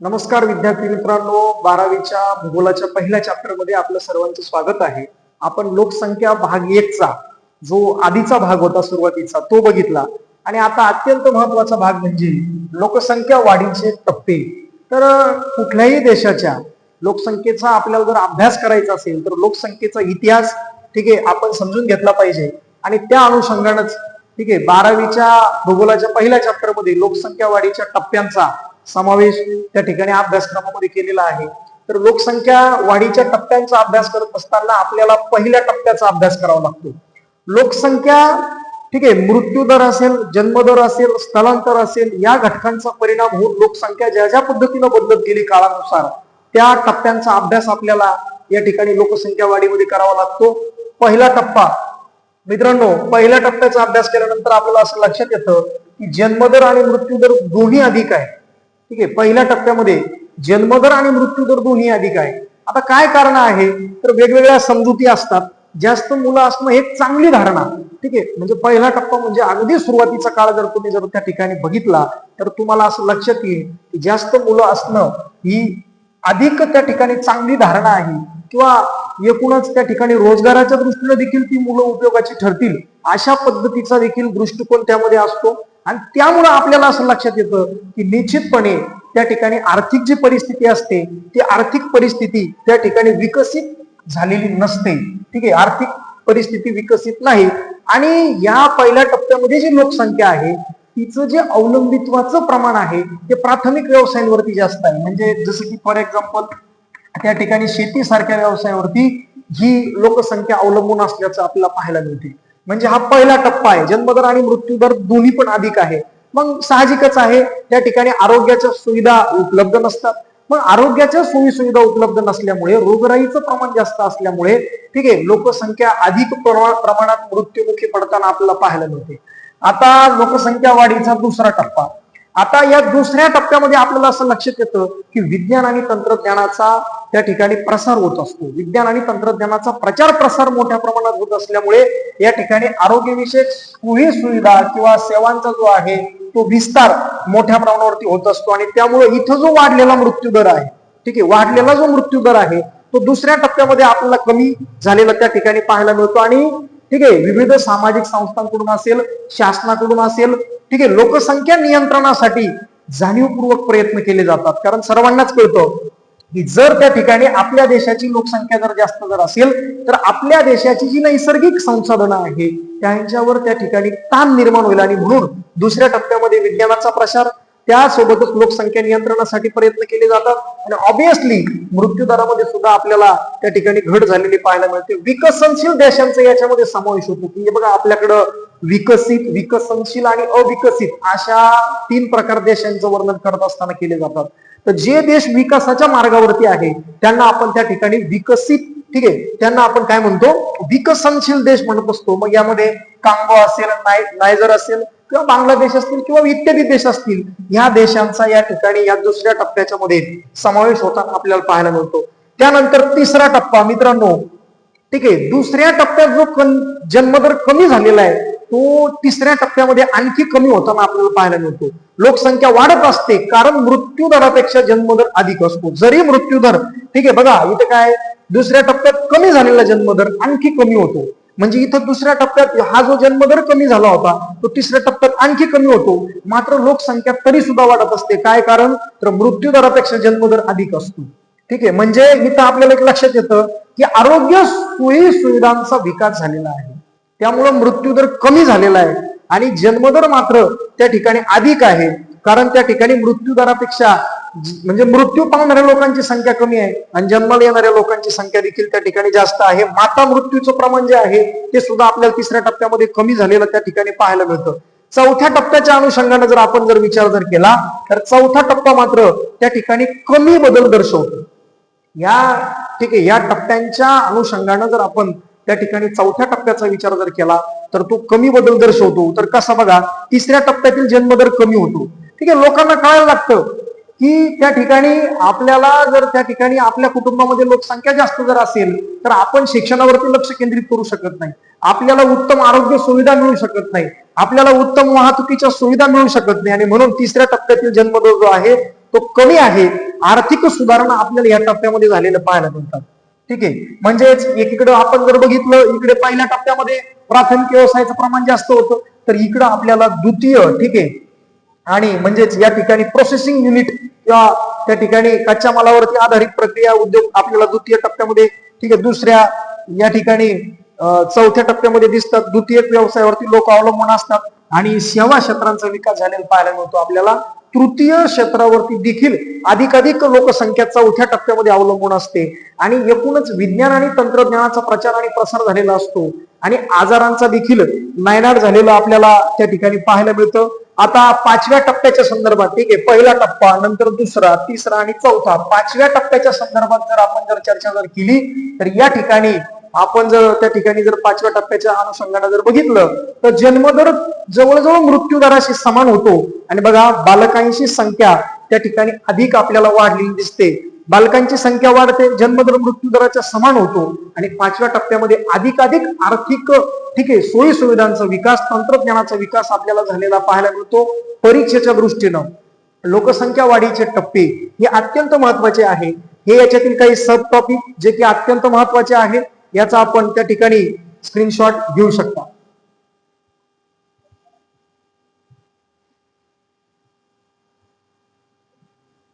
नमस्कार विद्यार्थी मित्रांनो बारावीच्या भूगोलाच्या पहिल्या चॅप्टरमध्ये आपलं सर्वांचं स्वागत आहे. आपण लोकसंख्या भाग एकचा जो आधीचा भाग होता सुरुवातीचा तो बघितला. आणि आता अत्यंत महत्त्वाचा भाग म्हणजे लोकसंख्या वाढीचे टप्पे. तर कुठल्याही देशाच्या लोकसंख्येचा आपल्याला जर अभ्यास करायचा असेल तर लोकसंख्येचा इतिहास ठीक आहे आपण समजून घेतला पाहिजे. आणि त्या अनुषंगानंच ठीक आहे बारावीच्या भूगोलाच्या पहिल्या चॅप्टरमध्ये लोकसंख्या वाढीच्या टप्प्यांचा समावेश त्या ठिकाणी अभ्यासक्रमामध्ये केलेला आहे. तर लोकसंख्या वाढीच्या टप्प्यांचा अभ्यास करत असताना आपल्याला पहिल्या टप्प्याचा अभ्यास करावा लागतो. लोकसंख्या ठीक आहे मृत्यू दर असेल जन्मदर असेल स्थलांतर असेल या घटकांचा परिणाम होऊन लोकसंख्या ज्या ज्या पद्धतीनं बदलत गेली काळानुसार त्या टप्प्यांचा अभ्यास आपल्याला या ठिकाणी लोकसंख्या वाढीमध्ये करावा लागतो. पहिला टप्पा मित्रांनो पहिल्या टप्प्याचा अभ्यास केल्यानंतर आपल्याला असं लक्षात येतं की जन्मदर आणि मृत्यूदर दोन्ही अधिक आहे. ठीक आहे पहिल्या टप्प्यामध्ये जन्मदर आणि मृत्यूदर दोन्ही अधिक आहे. आता काय कारण आहे? तर वेगवेगळ्या समजुती असतात. जास्त मुलं असणं हे चांगली धारणा. ठीक आहे म्हणजे पहिला टप्पा म्हणजे अगदी सुरुवातीचा काळ जर तुम्ही जर त्या ठिकाणी बघितला तर तुम्हाला असं लक्षात येईल की जास्त मुलं असणं ही अधिक त्या ठिकाणी चांगली धारणा आहे. किंवा एकूणच त्या ठिकाणी रोजगाराच्या दृष्टीने देखील ती मुलं उपयोगाची ठरतील. अशा पद्धतीचा देखील दृष्टिकोन त्यामध्ये असतो. आणि त्यामुळे आपल्याला असं लक्षात येतं की निश्चितपणे त्या ठिकाणी आर्थिक जी परिस्थिती असते ती आर्थिक परिस्थिती त्या ठिकाणी विकसित झालेली नसते. ठीक आहे आर्थिक परिस्थिती विकसित नाही. आणि या पहिल्या टप्प्यामध्ये जी लोकसंख्या आहे तिचं जे अवलंबित्वाचं प्रमाण आहे ते प्राथमिक व्यवसायांवरती जास्त आहे. म्हणजे जसं की फॉर एक्झाम्पल त्या ठिकाणी शेतीसारख्या व्यवसायावरती ही लोकसंख्या अवलंबून असल्याचं आपल्याला पाहायला मिळते. म्हणजे हा पहिला टप्पा आहे. जन्मदर आणि मृत्यूदर दोन्ही पण अधिक आहे. मग साहजिकच आहे त्या ठिकाणी आरोग्याच्या सुविधा उपलब्ध नसतात. मग आरोग्याच्या सोयी सुविधा उपलब्ध नसल्यामुळे रोगराईचं प्रमाण जास्त असल्यामुळे ठीक आहे लोकसंख्या अधिक प्रमाणात मृत्युमुखी पडताना आपल्याला पाहायला मिळते. आता लोकसंख्या वाढीचा दुसरा टप्पा. आता या दुसऱ्या टप्प्यामध्ये आपल्याला असं लक्षात येतं की विज्ञान आणि तंत्रज्ञानाचा त्या ठिकाणी प्रसार होत असतो. विज्ञान आणि तंत्रज्ञानाचा प्रचार प्रसार मोठ्या प्रमाणात होत असल्यामुळे या ठिकाणी आरोग्यविषयक सोयी सुविधा किंवा सेवांचा जो आहे तो विस्तार मोठ्या प्रमाणावरती होत असतो आणि त्यामुळे इथं जो वाढलेला मृत्यू दर आहे ठीक आहे वाढलेला जो मृत्यू दर आहे तो दुसऱ्या टप्प्यामध्ये आपल्याला कमी झालेला त्या ठिकाणी पाहायला मिळतो. आणि ठीक आहे विविध सामाजिक संस्थांकडून असेल शासनाकडून असेल ठीक आहे लोकसंख्या नियंत्रणासाठी जाणीवपूर्वक प्रयत्न केले जातात. कारण सर्वांनाच कळतं की जर त्या ठिकाणी आपल्या देशाची लोकसंख्या जर जास्त जर असेल तर आपल्या देशाची जी नैसर्गिक संसाधनं आहे त्यांच्यावर त्या ठिकाणी ताण निर्माण होईल. आणि म्हणून दुसऱ्या टप्प्यामध्ये विज्ञानाचा प्रसार त्यासोबतच लोकसंख्या नियंत्रणासाठी प्रयत्न केले जातात. आणि ऑब्विसली मृत्यूदरामध्ये सुद्धा आपल्याला त्या ठिकाणी घट झालेली पाहायला मिळते. विकसनशील देशांचा याच्यामध्ये समावेश होतो. की बघा आपल्याकडं विकसित विकसनशील आणि अविकसित अशा तीन प्रकार देशांचं वर्णन करत असताना केले जातात. तर जे देश विकासाच्या मार्गावरती आहे त्यांना आपण त्या ठिकाणी विकसित ठीक आहे त्यांना आपण काय म्हणतो? विकसनशील देश म्हणत असतो. मग यामध्ये कांगो असेल नाय नायजर असेल किंवा बांगलादेश असतील किंवा इत्यादी देश असतील ह्या देशांचा या ठिकाणी या दुसऱ्या टप्प्याच्या मध्ये समावेश होताना आपल्याला पाहायला मिळतो. त्यानंतर तिसरा टप्पा मित्रांनो ठीक आहे दुसऱ्या टप्प्यात जो जन्मदर कमी झालेला आहे तो तिसऱ्या टप्प्यामध्ये आणखी कमी होताना आपल्याला पाहायला मिळतो. लोकसंख्या वाढत असते कारण मृत्यू दरापेक्षा जन्मदर अधिक असतो. जरी मृत्यू दर ठीक आहे बघा इथे काय दुसऱ्या टप्प्यात कमी झालेला जन्मदर आणखी कमी होतो. म्हणजे इथं दुसऱ्या टप्प्यात हा जो जन्मदर कमी झाला होता तो तिसऱ्या टप्प्यात आणखी कमी होतो. मात्र लोकसंख्या तरी सुद्धा वाढत असते. काय कारण? तर मृत्यू दरापेक्षा जन्मदर अधिक असतो. ठीक आहे? म्हणजे इथं आपल्याला एक लक्षात येतं की आरोग्य सोयी सुविधांचा विकास झालेला आहे. त्यामुळं मृत्यूदर कमी झालेला आहे. आणि जन्मदर मात्र त्या ठिकाणी अधिक आहे. कारण त्या ठिकाणी मृत्यू दरापेक्षा म्हणजे मृत्यू पावणाऱ्या लोकांची संख्या कमी आहे आणि जन्माला येणाऱ्या लोकांची संख्या देखील त्या ठिकाणी जास्त आहे. माता मृत्यूचं प्रमाण जे आहे ते सुद्धा आपल्याला तिसऱ्या टप्प्यामध्ये कमी झालेलं त्या ठिकाणी पाहायला मिळतं. चौथ्या टप्प्याच्या अनुषंगाने जर आपण जर विचार जर केला तर चौथा टप्पा मात्र त्या ठिकाणी कमी बदल दर्शवतो. या ठीक आहे या टप्प्यांच्या अनुषंगानं जर आपण त्या ठिकाणी चौथ्या टप्प्याचा विचार जर केला तर तो कमी बदल दर्शवतो. तर कसा बघा तिसऱ्या टप्प्यातील जन्मदर कमी होतो. ठीक आहे लोकांना कळायला लागतं की त्या ठिकाणी आपल्याला जर त्या ठिकाणी आपल्या कुटुंबामध्ये लोकसंख्या जास्त जर असेल तर आपण शिक्षणावरती लक्ष केंद्रित करू शकत नाही. आपल्याला उत्तम आरोग्य सुविधा मिळू शकत नाही. आपल्याला उत्तम वाहतुकीच्या सुविधा मिळू शकत नाही. आणि म्हणून तिसऱ्या टप्प्यातील जन्मदर जो आहे तो कमी आहे. आर्थिक सुधारणा आपल्याला या टप्प्यामध्ये झालेलं पाहायला मिळतात. ठीक आहे म्हणजेच एकीकडे आपण जर बघितलं इकडे पहिल्या टप्प्यामध्ये प्राथमिक व्यवसायाचं प्रमाण जास्त होतं तर इकडं आपल्याला द्वितीय ठीक आहे आणि म्हणजेच या ठिकाणी प्रोसेसिंग युनिट किंवा त्या ठिकाणी कच्च्या मालावरती आधारित प्रक्रिया उद्योग आपल्याला द्वितीय टप्प्यामध्ये ठीक आहे दुसऱ्या या ठिकाणी चौथ्या टप्प्यामध्ये दिसतात. द्वितीय व्यवसायावरती लोक अवलंबून असतात. आणि सेवा क्षेत्रांचा विकास झालेला पाहायला मिळतो आपल्याला. तृतीय क्षेत्रावरती देखील अधिकाधिक लोकसंख्या चौथ्या टप्प्यामध्ये अवलंबून असते. आणि एकूणच विज्ञान आणि तंत्रज्ञानाचा प्रचार आणि प्रसार झालेला असतो. आणि आजारांचा देखील नायनाट झालेला आपल्याला त्या ठिकाणी पाहायला मिळतं. आता पाचव्या टप्प्याच्या संदर्भात ठीक आहे पहिला टप्पा नंतर दुसरा तिसरा आणि चौथा. पाचव्या टप्प्याच्या संदर्भात जर आपण जर चर्चा जर केली तर या ठिकाणी आपण जर त्या ठिकाणी जर पाचव्या टप्प्याच्या अनुषंगाने जर बघितलं तर जन्मदर जवळजवळ मृत्यूदराशी समान होतो. आणि बघा बालकांची संख्या त्या ठिकाणी अधिक आपल्याला वाढलेली दिसते. बालकांची संख्या वाढते जन्मदर मृत्यूदराच्या समान होतो. आणि पाचव्या टप्प्यामध्ये अधिकाधिक आर्थिक ठीक आहे सोयी सुविधांचा विकास तंत्रज्ञानाचा विकास आपल्याला झालेला पाहायला मिळतो परीक्षेच्या दृष्टीनं. लोकसंख्या वाढीचे टप्पे हे अत्यंत महत्त्वाचे आहे. हे याच्यातील काही सब टॉपिक जे की अत्यंत महत्त्वाचे आहेत याचा आपण त्या ठिकाणी स्क्रीनशॉट घेऊ शकता.